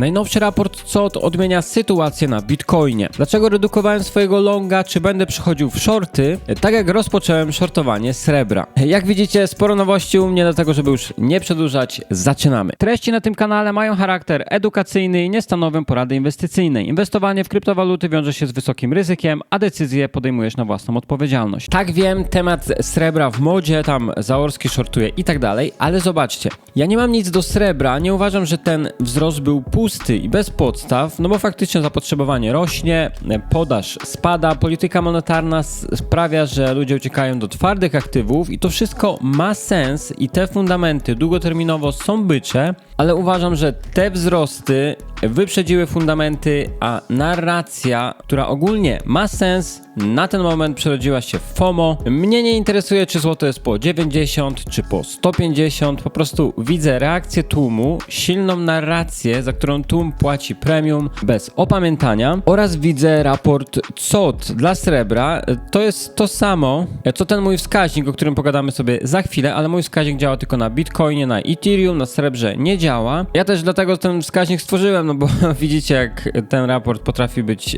Najnowszy raport COT odmienia sytuację na Bitcoinie. Dlaczego redukowałem swojego longa, czy będę przychodził w shorty? Tak jak rozpocząłem shortowanie srebra. Jak widzicie, sporo nowości u mnie, dlatego żeby już nie przedłużać, zaczynamy. Treści na tym kanale mają charakter edukacyjny i nie stanowią porady inwestycyjnej. Inwestowanie w kryptowaluty wiąże się z wysokim ryzykiem, a decyzje podejmujesz na własną odpowiedzialność. Tak wiem, temat srebra w modzie, tam Zaorski shortuje i tak dalej, ale zobaczcie, ja nie mam nic do srebra, nie uważam, że ten wzrost był pusty i bez podstaw, no bo faktycznie zapotrzebowanie rośnie, podaż spada, polityka monetarna sprawia, że ludzie uciekają do twardych aktywów i to wszystko ma sens i te fundamenty długoterminowo są bycze, ale uważam, że te wzrosty wyprzedziły fundamenty, a narracja, która ogólnie ma sens, na ten moment przerodziła się w FOMO. Mnie nie interesuje, czy złoto jest po 90, czy po 150. Po prostu widzę reakcję tłumu, silną narrację, za którą tłum płaci premium bez opamiętania oraz widzę raport COT dla srebra. To jest to samo, co ten mój wskaźnik, o którym pogadamy sobie za chwilę, ale mój wskaźnik działa tylko na Bitcoinie, na Ethereum, na srebrze nie działa. Ja też dlatego ten wskaźnik stworzyłem, no bo widzicie, jak ten raport potrafi być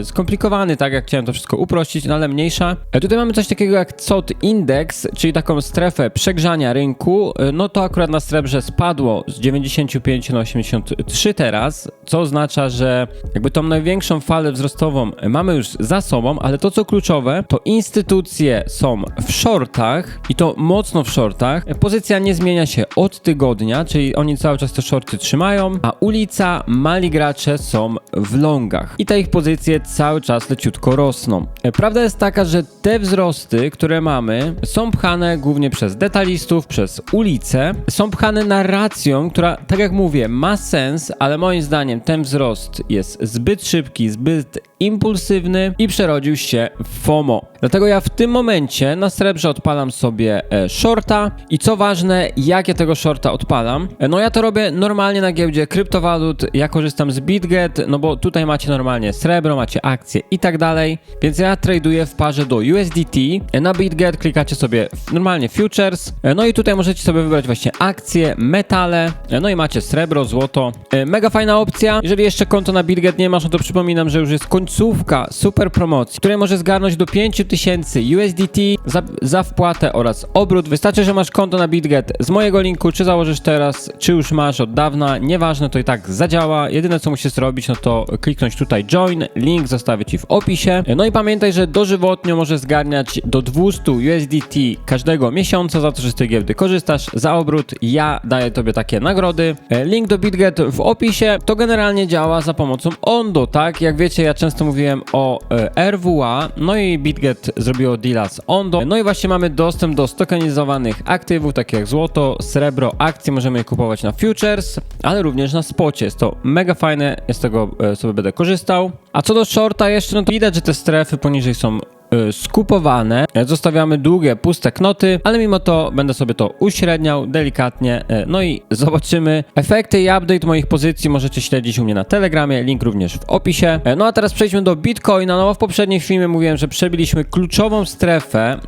e, skomplikowany, tak jak chciałem to wszystko uprościć, no ale mniejsza. E, tutaj mamy coś takiego jak COT Index, czyli taką strefę przegrzania rynku. E, no to akurat na srebrze spadło z 95 na 83 teraz, co oznacza, że jakby tą największą falę wzrostową mamy już za sobą, ale to co kluczowe, to instytucje są w shortach i to mocno w shortach. Pozycja nie zmienia się od tygodnia, czyli oni cały czas te shorty trzymają, a ulica, mali gracze są w longach i te ich pozycje cały czas leciutko rosną. E, Prawda jest taka, że te wzrosty, które mamy, są pchane głównie przez detalistów, przez ulicę, są pchane narracją, która, tak jak mówię, ma sens, ale moim zdaniem ten wzrost jest zbyt szybki, zbyt impulsywny i przerodził się w FOMO. Dlatego ja w tym momencie na srebrze odpalam sobie e, shorta i co ważne, jak ja tego shorta odpalam? E, No ja to robię normalnie na giełdzie kryptowalut, ja korzystam z BitGet, no bo tutaj macie normalnie srebro, macie akcje i tak dalej, więc ja traduję w parze do USDT. Na BitGet klikacie sobie normalnie futures, no i tutaj możecie sobie wybrać właśnie akcje, metale, no i macie srebro, złoto. E, Mega fajna opcja. Jeżeli jeszcze konto na BitGet nie masz, no to przypominam, że już jest końcówka super promocji, której może zgarnąć do 5000 USDT za, za wpłatę oraz obrót. Wystarczy, że masz konto na BitGet z mojego linku, czy założysz teraz, czy już masz od dawna, nieważne, to i tak zadziała. Jedyne co musisz zrobić, no to kliknąć tutaj join, link zostawię Ci w opisie. No i pamiętaj, że dożywotnio możesz zgarniać do 200 USDT każdego miesiąca za to, że z tej giełdy korzystasz, za obrót. Ja daję Tobie takie nagrody. E, Link do BitGet w opisie. To generalnie działa za pomocą Ondo, tak? Jak wiecie, ja często mówiłem o e, RWA, no i BitGet zrobiło deala z Ondo. No i właśnie mamy dostęp do stokanizowanych aktywów, takich jak złoto, srebro, akcje, możemy je kupować na futures, ale również na spocie. Jest to mega fajne, z tego e, sobie będę korzystał. A co do shorta jeszcze, no to widać, że te strefy poniżej są skupowane. E, Zostawiamy długie, puste knoty, ale mimo to będę sobie to uśredniał delikatnie. e, No i zobaczymy efekty i update moich pozycji. Możecie śledzić u mnie na Telegramie, link również w opisie. E, No a teraz przejdźmy do Bitcoina. No w poprzednim filmie mówiłem, że przebiliśmy kluczową strefę.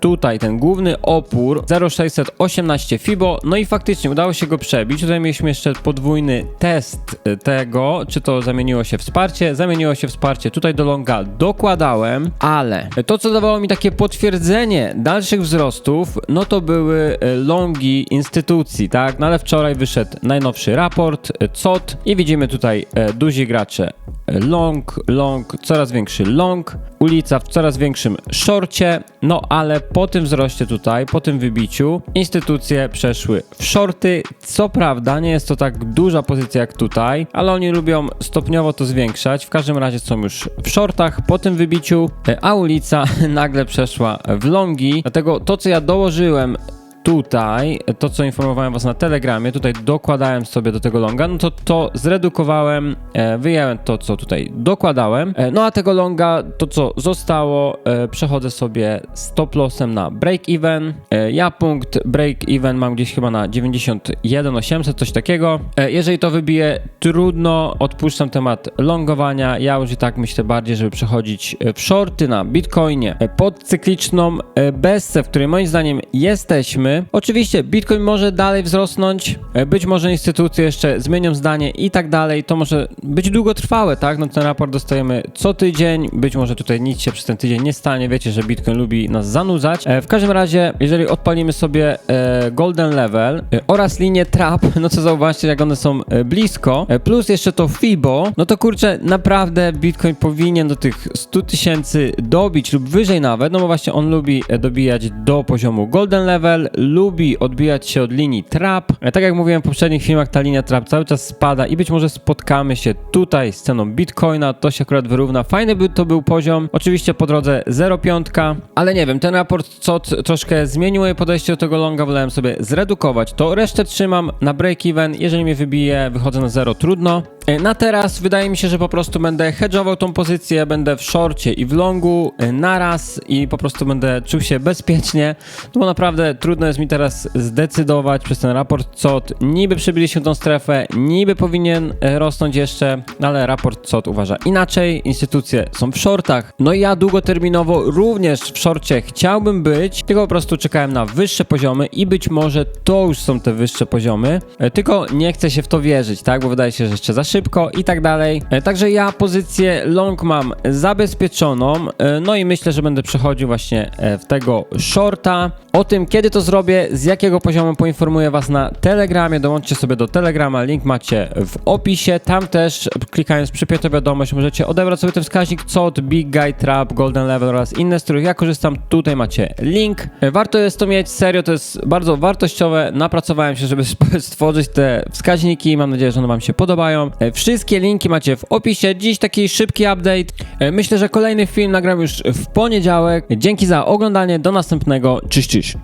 Tutaj ten główny opór 0618 Fibo. No i faktycznie udało się go przebić. Tutaj mieliśmy jeszcze podwójny test tego, czy to zamieniło się wsparcie. Zamieniło się wsparcie. Tutaj do longa dokładałem, ale to, co dawało mi takie potwierdzenie dalszych wzrostów, no to były e, longi instytucji, tak? No ale wczoraj wyszedł najnowszy raport e, COT i widzimy tutaj e, duzi gracze long, long, coraz większy long, ulica w coraz większym shorcie, no ale po tym wzroście tutaj, po tym wybiciu, instytucje przeszły w shorty. Co prawda, nie jest to tak duża pozycja jak tutaj, ale oni lubią stopniowo to zwiększać. W każdym razie są już w shortach po tym wybiciu, a ulica nagle przeszła w longi. Dlatego to, co ja dołożyłem tutaj, to co informowałem was na Telegramie, tutaj dokładałem sobie do tego longa, no to to zredukowałem, e, wyjąłem to, co tutaj dokładałem, e, no a tego longa, to co zostało, e, przechodzę sobie stop lossem na break even. Ja punkt break even mam gdzieś chyba na 91,800, coś takiego. Jeżeli to wybije, trudno, odpuszczam temat longowania, ja już i tak myślę bardziej, żeby przechodzić w shorty na Bitcoinie pod cykliczną e, bessę, w której moim zdaniem jesteśmy, Oczywiście Bitcoin może dalej wzrosnąć, e, być może instytucje jeszcze zmienią zdanie i tak dalej. To może być długotrwałe, tak? No ten raport dostajemy co tydzień, być może tutaj nic się przez ten tydzień nie stanie. Wiecie, że Bitcoin lubi nas zanudzać. E, W każdym razie, jeżeli odpalimy sobie e, Golden Level oraz linię Trap, no to zauważcie, jak one są blisko, plus jeszcze to FIBO, no to kurczę, naprawdę Bitcoin powinien do tych 100 tysięcy dobić lub wyżej nawet, no bo właśnie on lubi dobijać do poziomu Golden Level, lubi odbijać się od linii Trap. E, Tak jak mówiłem w poprzednich filmach, ta linia Trap cały czas spada i być może spotkamy się tutaj z ceną Bitcoina, to się akurat wyrówna. Fajny by to był poziom, oczywiście po drodze 0,5, ale nie wiem, ten raport co troszkę zmienił moje podejście do tego longa, wolałem sobie zredukować to, resztę trzymam na break-even, jeżeli mnie wybije, wychodzę na 0, trudno. E, Na teraz wydaje mi się, że po prostu będę hedge'ował tą pozycję, będę w shorcie i w longu e, naraz i po prostu będę czuł się bezpiecznie, no bo naprawdę trudno jest mi teraz zdecydować przez ten raport COT. Niby przybyliśmy tą strefę, niby powinien e, rosnąć jeszcze, ale raport COT uważa inaczej, instytucje są w shortach, no i ja długoterminowo również w shorcie chciałbym być, tylko po prostu czekałem na wyższe poziomy i być może to już są te wyższe poziomy, tylko nie chcę się w to wierzyć, tak, bo wydaje się, że jeszcze za szybko i tak dalej. E, Także ja pozycję long mam zabezpieczoną, e, no i myślę, że będę przechodził właśnie e, w tego shorta. O tym, kiedy to zrobię, z jakiego poziomu poinformuję Was na Telegramie. Dołączcie sobie do Telegrama, link macie w opisie. Tam też klikając przypiętą wiadomość możecie odebrać sobie ten wskaźnik COD, Big Guy, Trap, Golden Level oraz inne, z których ja korzystam. Tutaj macie link. Warto jest to mieć, serio, to jest bardzo wartościowe. Napracowałem się, żeby stworzyć te wskaźniki. Mam nadzieję, że one Wam się podobają. E, Wszystkie linki macie w opisie. Dziś taki szybki update. E, Myślę, że kolejny film nagram już w poniedziałek. Dzięki za oglądanie. Do następnego. Cześć, cześć.